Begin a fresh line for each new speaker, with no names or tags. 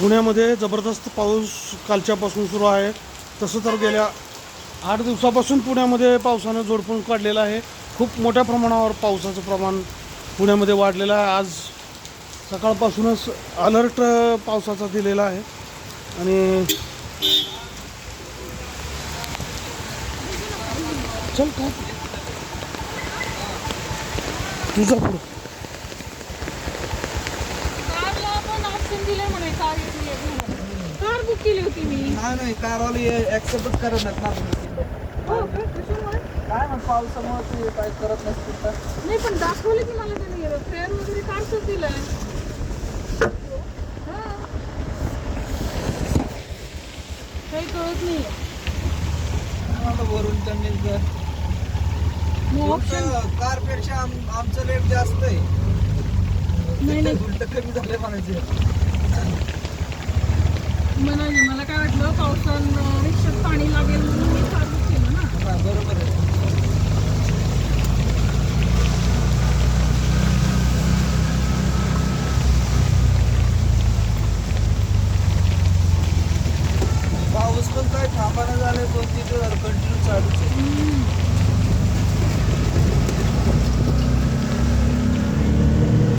पुण्यामध्ये जबरदस्त पाऊस कालच्यापासून सुरू आहे. तसं तर गेल्या आठ दिवसापासून पुण्यामध्ये पावसानं जोडपून काढलेलं आहे. खूप मोठ्या प्रमाणावर पावसाचं प्रमाण पुण्यामध्ये वाढलेलं आहे. आज सकाळपासूनच अलर्ट पावसाचा दिलेला आहे. आणि चल काय? तुझा पुढं.
केली होती मी.
नाही नाही कारवाले ऍक्सेप्टच करत नाहीत ना
हो का? कशामुळे?
काय मग पावसामुळे ते काय करत नसतील तर
नाही पण दाखवलं की मला त्यांनी फेअर वगैरे कारच दिलंय हा. काही कळत नाही
आम्हाला वरून त्यांनी
मग ऑप्शन
कारपेक्षा आमचं रेट जास्त आहे.
नाही नाही.
उलट कमी झाले म्हणायचे.
ठापा नजाले